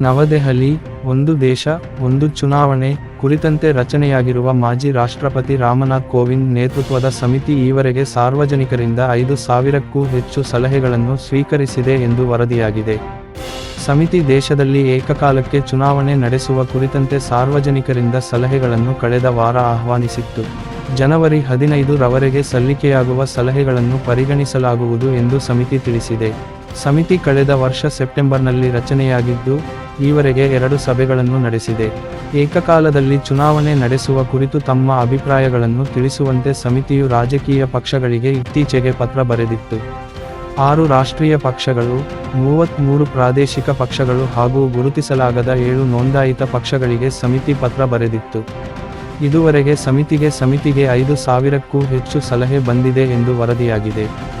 ನವದೆಹಲಿ, ಒಂದು ದೇಶ, ಒಂದು ಚುನಾವಣೆ ಕುರಿತಂತೆ ರಚನೆಯಾಗಿರುವ ಮಾಜಿ ರಾಷ್ಟ್ರಪತಿ ರಾಮನಾಥ್ ಕೋವಿಂದ್ ನೇತೃತ್ವದ ಸಮಿತಿ ಈವರೆಗೆ ಸಾರ್ವಜನಿಕರಿಂದ ಐದು ಸಾವಿರಕ್ಕೂ ಹೆಚ್ಚು ಸಲಹೆಗಳನ್ನು ಸ್ವೀಕರಿಸಿದೆ ಎಂದು ವರದಿಯಾಗಿದೆ. ಸಮಿತಿ ದೇಶದಲ್ಲಿ ಏಕಕಾಲಕ್ಕೆ ಚುನಾವಣೆ ನಡೆಸುವ ಕುರಿತಂತೆ ಸಾರ್ವಜನಿಕರಿಂದ ಸಲಹೆಗಳನ್ನು ಕಳೆದ ವಾರ ಆಹ್ವಾನಿಸಿತ್ತು. ಜನವರಿ ಹದಿನೈದು ರವರೆಗೆ ಸಲ್ಲಿಕೆಯಾಗುವ ಸಲಹೆಗಳನ್ನು ಪರಿಗಣಿಸಲಾಗುವುದು ಎಂದು ಸಮಿತಿ ತಿಳಿಸಿದೆ. ಸಮಿತಿ ಕಳೆದ ವರ್ಷ ಸೆಪ್ಟೆಂಬರ್ನಲ್ಲಿ ರಚನೆಯಾಗಿದ್ದು ಈವರೆಗೆ ಎರಡು ಸಭೆಗಳನ್ನು ನಡೆಸಿದೆ. ಏಕಕಾಲದಲ್ಲಿ ಚುನಾವಣೆ ನಡೆಸುವ ಕುರಿತು ತಮ್ಮ ಅಭಿಪ್ರಾಯಗಳನ್ನು ತಿಳಿಸುವಂತೆ ಸಮಿತಿಯು ರಾಜಕೀಯ ಪಕ್ಷಗಳಿಗೆ ಇತ್ತೀಚೆಗೆ ಪತ್ರ ಬರೆದಿತ್ತು. ಆರು ರಾಷ್ಟ್ರೀಯ ಪಕ್ಷಗಳು ಮೂವತ್ತ್ಮೂರು ಪ್ರಾದೇಶಿಕ ಪಕ್ಷಗಳು ಹಾಗೂ ಗುರುತಿಸಲಾಗದ ಏಳು ನೋಂದಾಯಿತ ಪಕ್ಷಗಳಿಗೆ ಸಮಿತಿ ಪತ್ರ ಬರೆದಿತ್ತು. ಇದುವರೆಗೆ ಸಮಿತಿಗೆ ಸಮಿತಿಗೆ ಐದು ಸಾವಿರಕ್ಕೂ ಹೆಚ್ಚು ಸಲಹೆ ಬಂದಿದೆ ಎಂದು ವರದಿಯಾಗಿದೆ.